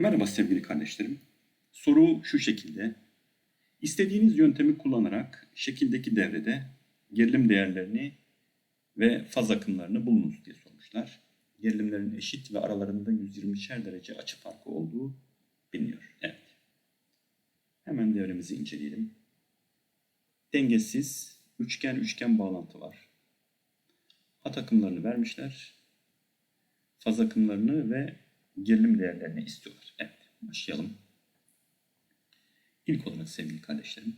Merhaba sevgili kardeşlerim. Soru şu şekilde. İstediğiniz yöntemi kullanarak şekildeki devrede gerilim değerlerini ve faz akımlarını bulunuz diye sormuşlar. Gerilimlerin eşit ve aralarında 120'şer derece açı farkı olduğu biliniyor. Evet. Hemen devremizi inceleyelim. Dengesiz üçgen üçgen bağlantı var. Hat akımlarını vermişler. Faz akımlarını ve gerilim değerlerini istiyorlar. Evet, başlayalım. İlk olarak sevgili kardeşlerim,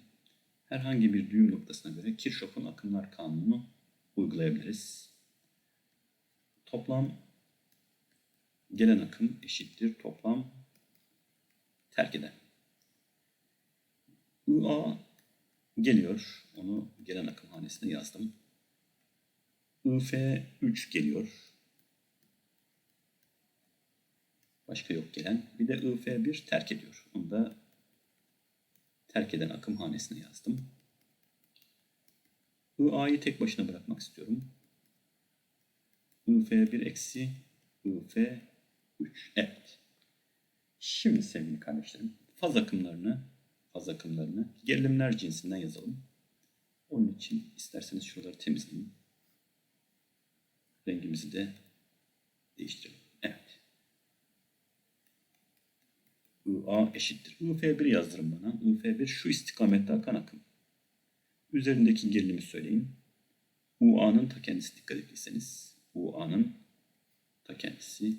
herhangi bir düğüm noktasına göre Kirchhoff'un akımlar kanununu uygulayabiliriz. Toplam gelen akım eşittir toplam terk eden. IA geliyor. Onu gelen akım hanesine yazdım. IF 3 geliyor. Başka yok gelen. Bir de IF1 terk ediyor. Onu da terk eden akım hanesine yazdım. IA'yı tek başına bırakmak istiyorum. IF1 eksi IF3. Evet. Şimdi sevgili kardeşlerim faz akımlarını faz akımlarını gerilimler cinsinden yazalım. Onun için isterseniz şuraları temizleyin. Rengimizi de değiştirelim. Evet. IA eşittir. IF1 yazdırın bana. IF1 şu istikamette akan akım. Üzerindeki gerilimi söyleyin. UA'nın ta kendisi dikkat ettiyseniz. UA'nın ta kendisi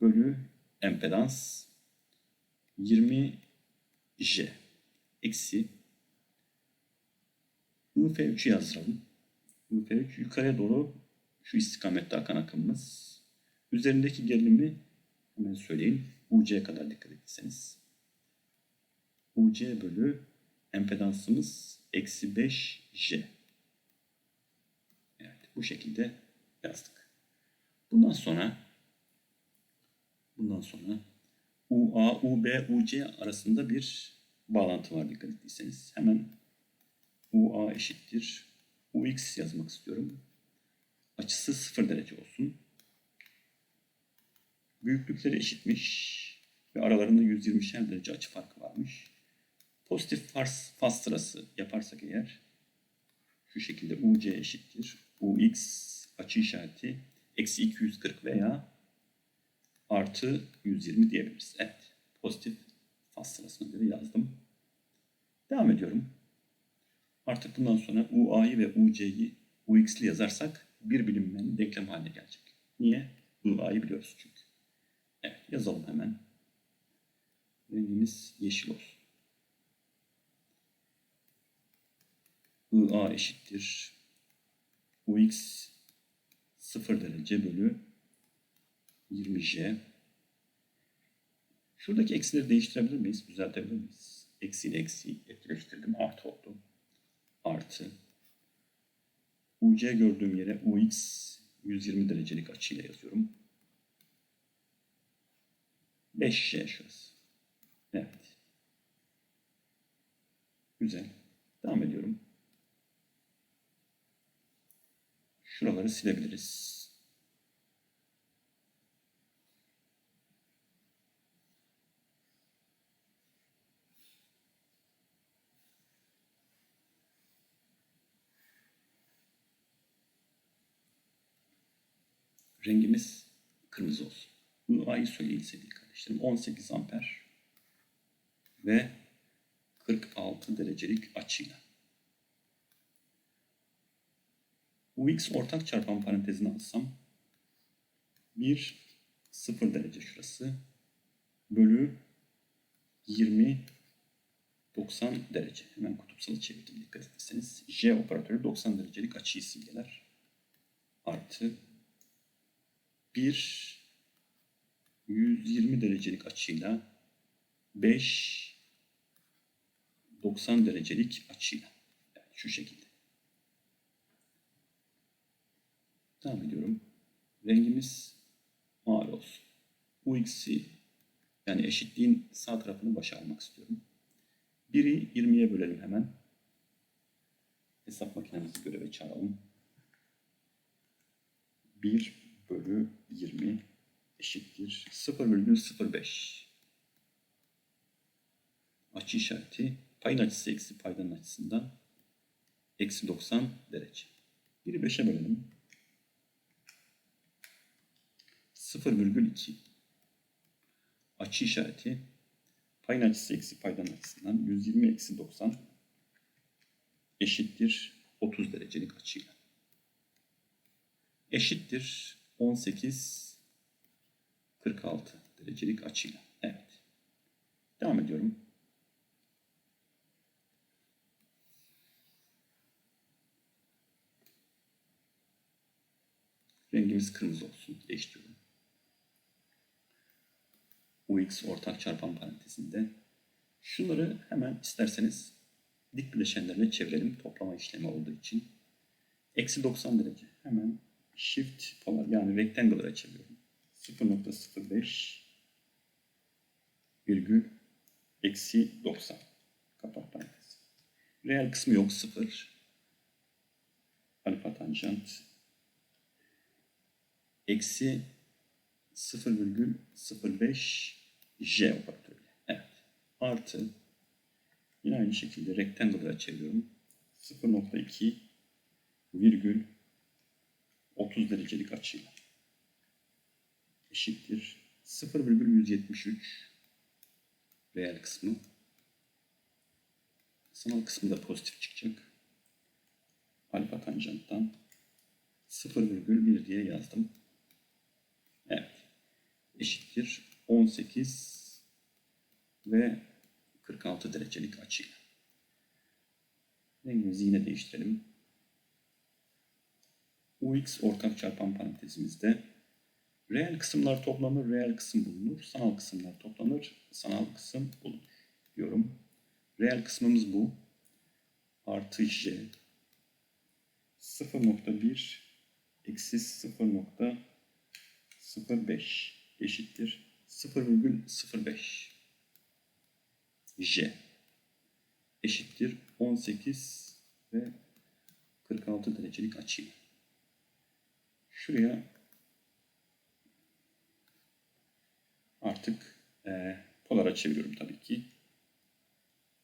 bölü empedans 20 J eksi IF3'ü yazdıralım. IF3 yukarıya doğru şu istikamette akan akımımız. Üzerindeki gerilimi hemen söyleyin. UC'ye kadar dikkat ettiyseniz. UC bölü empedansımız eksi 5J. Evet bu şekilde yazdık. Bundan sonra bundan sonra UA, UB, UC arasında bir bağlantı var dikkat ettiyseniz. Hemen UA eşittir. UX yazmak istiyorum. Açısı 0 derece olsun. Büyüklükleri eşitmiş ve aralarında 120'şer derece açı farkı varmış. Pozitif faz, faz sırası yaparsak eğer şu şekilde UC eşittir. UX açı işareti eksi 240 veya artı 120 diyebiliriz. Evet. Pozitif faz sırasına göre yazdım. Devam ediyorum. Artık bundan sonra UA'yı ve UC'yi UX'li yazarsak bir bilinmeyen denklem haline gelecek. Niye? UA'yı biliyoruz çünkü. Evet yazalım hemen. Rengimiz yeşil olsun. IA eşittir. UX 0 derece bölü 20J. Şuradaki eksileri değiştirebilir miyiz? Düzeltebilir miyiz? Eksi ile eksi etkileştirdim. Artı oldu. Artı. UC gördüğüm yere UX 120 derecelik açıyla yazıyorum. 5J şurası. Evet. Güzel. Devam ediyorum. Şuraları silebiliriz. Rengimiz kırmızı olsun. IA'yı söyleyin sevgili kardeşlerim. 18 amper ve 46 derecelik açıyla. UX ortak çarpan parantezine alsam 1 0 derece şurası bölü 20 90 derece. Hemen kutupsalı çevirdim dikkat ederseniz. J operatörü 90 derecelik açıyı simgeler. Artı 1 120 derecelik açıyla 5 90 derecelik açıyla. Yani şu şekilde. Devam ediyorum. Rengimiz mavi olsun. UX'i yani eşitliğin sağ tarafını başa almak istiyorum. 1'i 20'ye bölelim hemen. Hesap makinemizi göreve çağıralım. 1 bölü 20 eşittir 0,05 açı işareti payın açısı eksi paydanın açısından eksi 90 derece. Biri 5'e bölelim. 0,2 açı işareti payın açısı eksi paydanın açısından 120 eksi 90 eşittir 30 derecelik açıyla. Eşittir 18 46 derecelik açıyla. Evet. Devam ediyorum. Rengimiz kırmızı olsun. Değiştiriyorum. UX ortak çarpan parantezinde. Şunları hemen isterseniz dik bileşenlerle çevirelim toplama işlemi olduğu için. Eksi 90 derece. Hemen shift polar yani rectangle'a çeviriyorum. 0.05 virgül eksi 90. Kapat parantez. Reel kısmı yok 0. Alfa tanjant eksi 0,05 j operatörüyle. Evet. Artı yine aynı şekilde rectangle'a çeviriyorum. 0.2 virgül 30 derecelik açıyla eşittir 0,173 reel kısmı sanal kısmı da pozitif çıkacak. Alfa tanjanttan 0,1 diye yazdım. Evet. Eşittir 18 ve 46 derecelik açıyla. Rengimizi yine değiştirelim. UX ortak çarpan parantezimizde reel kısımlar toplanır, reel kısım bulunur. Sanal kısımlar toplanır, sanal kısım bulunur diyorum. Reel kısmımız bu. Artı j 0.1 eksi 0.05 eşittir 0,05 j eşittir 18 ve 46 derecelik açıyla. Şuraya artık e, polara çeviriyorum tabii ki.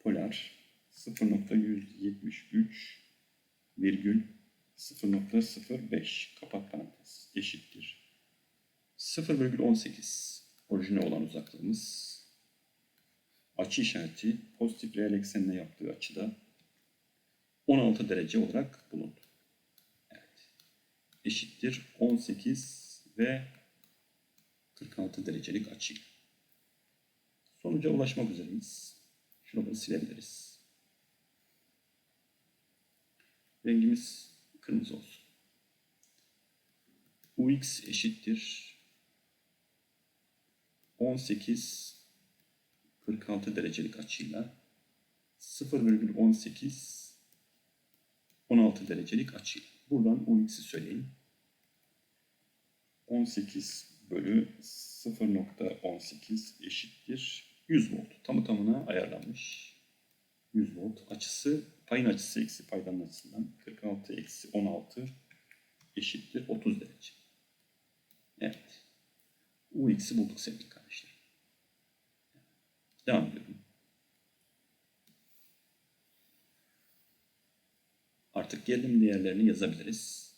Polar 0.173 virgül 0.05 kapak parantez eşittir. 0,18 orijine olan uzaklığımız açı işareti pozitif reel eksenle yaptığı açıda 16 derece olarak bulundu. Evet. Eşittir 18 ve 46 derecelik açı. Sonuca ulaşmak üzereyiz. Şunu silebiliriz. Rengimiz kırmızı olsun. Ux eşittir 18 46 derecelik açıyla 0,18 16 derecelik açıyla. Buradan Ux'i söyleyin. 18 bölü 0.18 eşittir 100 volt. Tamı tamına ayarlanmış. 100 volt. Açısı payın açısı eksi paydanın açısından 46 eksi 16 eşittir 30 derece. Evet. Ux'i bulduk sevgili kardeşler. Devam ediyorum. Artık gerilim değerlerini yazabiliriz.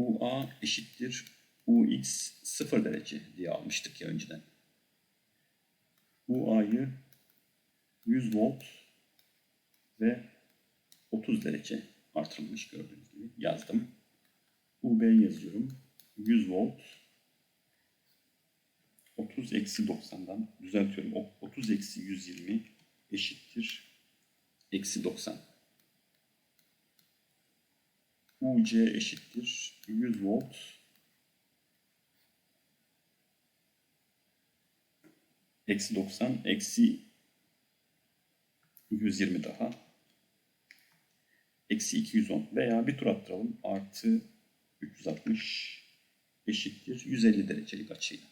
UA eşittir UX 0 derece diye almıştık ya önceden. UA'yı 100 volt ve 30 derece artırılmış gördüğünüz gibi yazdım. UB yazıyorum. 100 volt 30 eksi 90'dan düzeltiyorum. 30 eksi 120 eşittir eksi 90. UC eşittir 100 volt eksi 90 eksi 120 daha eksi 210 veya bir tur attıralım artı 360 eşittir 150 derecelik açıyla.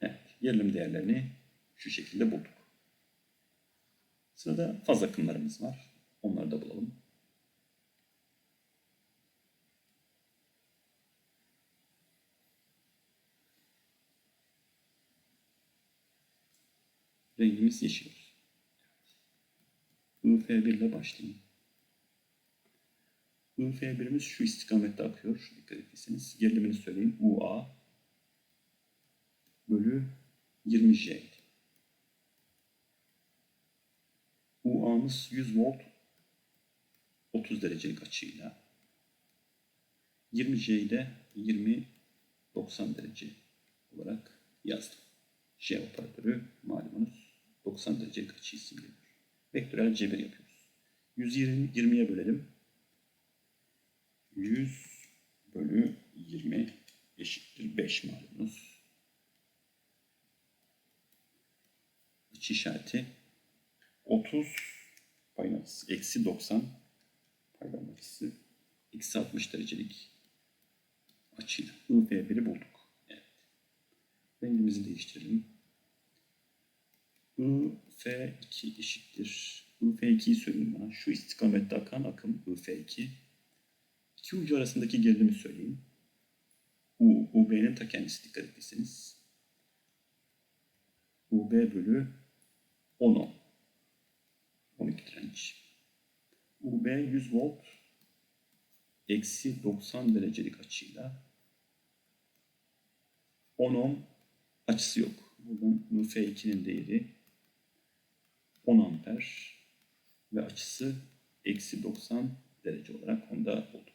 Evet, gerilim değerlerini şu şekilde bulduk. Sırada faz akımlarımız var. Onları da bulalım. Rengimiz yeşil olsun. UF1 ile başlayayım. UF1'imiz şu istikamette akıyor. Dikkat ettiyseniz. Gerilimini söyleyeyim. UA bölü 20J. UA'mız 100 volt 30 derecelik açıyla 20J'yi de 20 90 derece olarak yazdım. J operatörü malumunuz 90 derecelik açıyı simgeliyor. Vektörel cebir yapıyoruz. 120 20'ye bölelim. 100 bölü 20 eşittir 5 malumunuz. Açı işareti 30 payın açısı eksi 90 payların açısı eksi 60 derecelik açıyla IF1'i bulduk. Evet. Rengimizi değiştirelim. IF2 eşittir. IF2'yi söyleyeyim bana. Şu istikamette akan akım IF2. İki ucu arasındaki gerilimi söyleyeyim. U, UB'nin ta kendisi dikkat ettiyseniz. UB bölü 10 ohm. 12 direnç. UB 100 volt eksi 90 derecelik açıyla 10 ohm açısı yok. Buradan UF2'nin değeri 10 amper ve açısı eksi 90 derece olarak onda bulduk.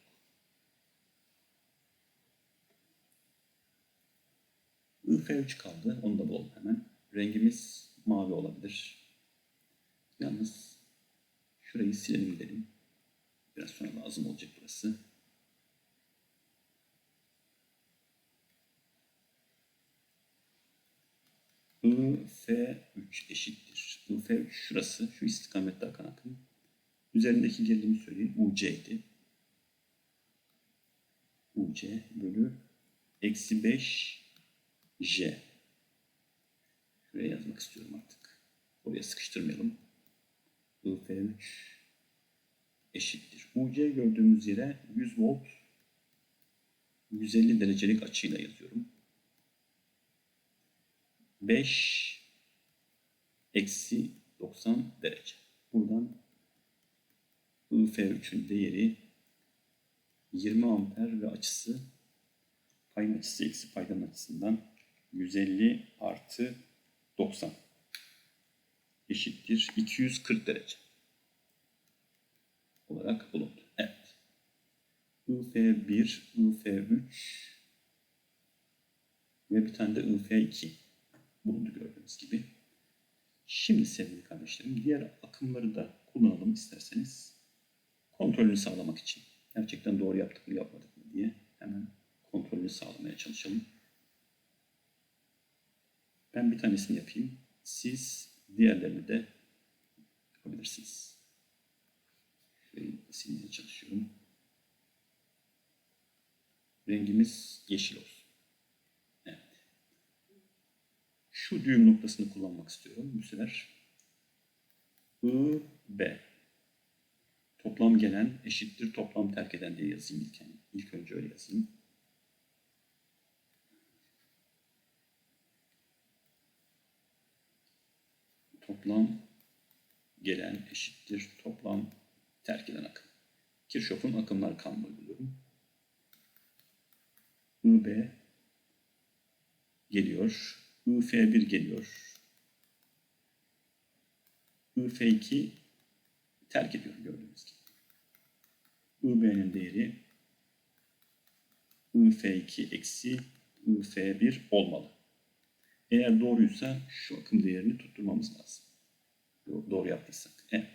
UF3 kaldı. Onu da bulalım hemen. Rengimiz mavi olabilir. Yalnız şurayı silelim gidelim. Biraz sonra lazım olacak burası. IF3 eşittir. IF3 şurası. Şu istikamette akan akım. Üzerindeki gerilimi söyleyeyim. UC'ydi. UC bölü eksi 5 J. Şuraya yazmak istiyorum artık. Oraya sıkıştırmayalım. IF3 eşittir. UC gördüğümüz yere 100 volt 150 derecelik açıyla yazıyorum. 5 eksi 90 derece. Buradan IF3'ün değeri 20 amper ve açısı payın açısı eksi paydanın açısından 150 artı 90 eşittir 240 derece olarak bulundu. Evet. IF1, IF3 ve bir tane de IF2 bulundu gördüğünüz gibi. Şimdi sevgili kardeşlerim diğer akımları da kullanalım isterseniz kontrolünü sağlamak için. Gerçekten doğru yaptık mı yapmadık mı diye hemen kontrolünü sağlamaya çalışalım. Ben bir tanesini yapayım. Siz diğerlerini de yapabilirsiniz. Silmeye çalışıyorum. Rengimiz yeşil olsun. Evet. Şu düğüm noktasını kullanmak istiyorum bu sefer. I, B. Toplam gelen eşittir toplam terk eden diye yazayım ilk, ilk önce öyle yazayım. Toplam gelen eşittir toplam terk eden akım. Kirchhoff'un akımlar kanunu uyguluyorum. IB geliyor. IF1 geliyor. IF2 terk ediyor gördüğünüz gibi. IB'nin değeri IF2 eksi IF1 olmalı. Eğer doğruysa şu akım değerini tutturmamız lazım. Doğru yaptıysak. Evet.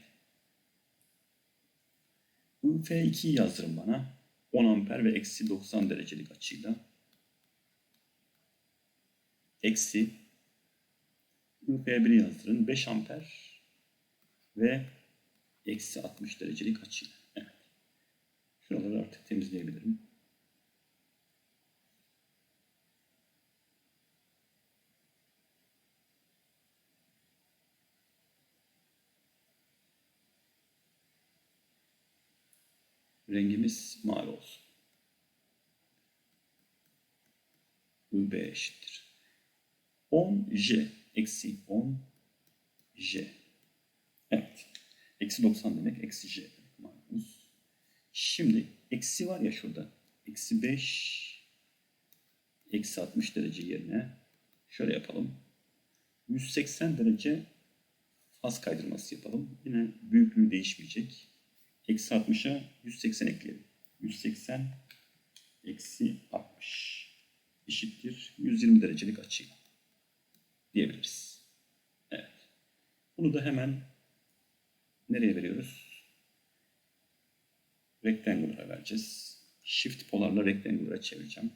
IF2'yi yazdırın bana. 10 amper ve eksi 90 derecelik açıyla. Eksi IF1'i yazdırın. 5 amper ve eksi 60 derecelik açıyla. Evet. Şuraları artık temizleyebilirim. Rengimiz mavi olsun. UB eşittir. 10 J eksi 10 J. Evet. Eksi 90 demek eksi J demek. Şimdi eksi var ya şurada. Eksi 5 eksi 60 derece yerine şöyle yapalım. 180 derece faz kaydırması yapalım. Yine büyüklüğü değişmeyecek. Eksi 60'a 180 ekleyelim. 180 eksi 60 eşittir 120 derecelik açıyla diyebiliriz. Evet. Bunu da hemen nereye veriyoruz? Rectangular'a vereceğiz. Shift polarla rectangular'a çevireceğim.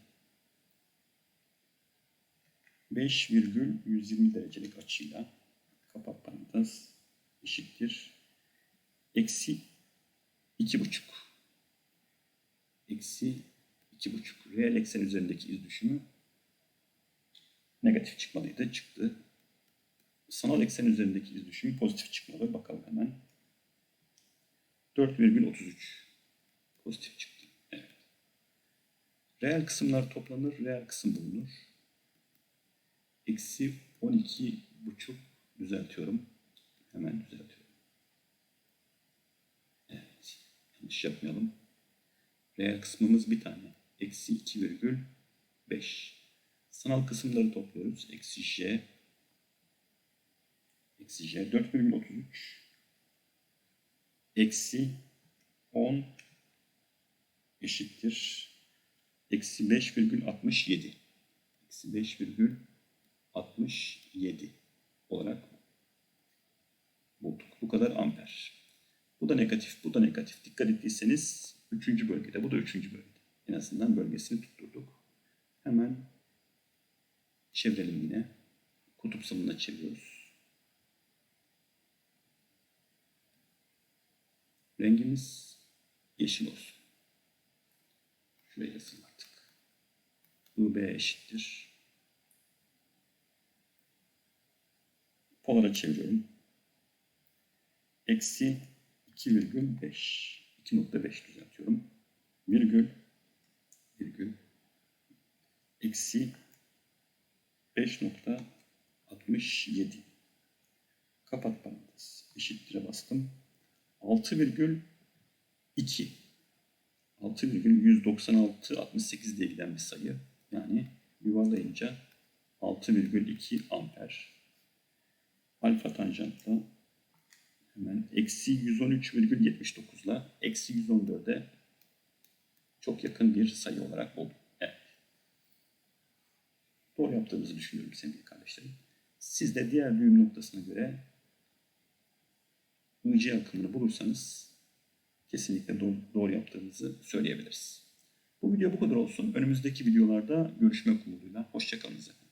5,120 derecelik açıyla kapat parantez eşittir. Eksi 2,5. Eksi 2,5. Reel eksen üzerindeki iz düşümü negatif çıkmalıydı. Çıktı. Sanal eksen üzerindeki iz düşümü pozitif çıkmalı. Bakalım hemen. 4,33 pozitif çıktı. Evet. Reel kısımlar toplanır. Reel kısım bulunur. Eksi 12 buçuk düzeltiyorum. Hemen düzeltiyorum. Evet. Yanlış yapmayalım. Reel kısmımız bir tane. Eksi 2,5. Sanal kısımları topluyoruz. Eksi j. Eksi j. 4,33. Eksi 10 eşittir. Eksi 5,67. Eksi 5,67 olarak bulduk. Bu kadar amper. Bu da negatif, bu da negatif. Dikkat ettiyseniz üçüncü bölgede, bu da üçüncü bölgede. En azından bölgesini tutturduk. Hemen çevirelim yine. Kutup sınırına çeviriyoruz. Rengimiz yeşil olsun. Şuraya yazayım artık. IB eşittir. Polara çeviriyorum. Eksi 2,5. 2.5 düzeltiyorum. Virgül. Virgül. Eksi 5.67. Kapat parantez. Eşittir'e bastım. 6,2. 6,196 diye giden bir sayı. Yani yuvarlayınca 6,2 amper. Alfa tanjantta hemen eksi 113,79 ile eksi 114'e çok yakın bir sayı olarak buldum. Doğru yaptığımızı düşünüyorum sevgili kardeşlerim. Siz de diğer düğüm noktasına göre IC akımını bulursanız kesinlikle doğru, doğru yaptığınızı söyleyebiliriz. Bu video bu kadar olsun. Önümüzdeki videolarda görüşmek umuduyla. Hoşçakalınız efendim.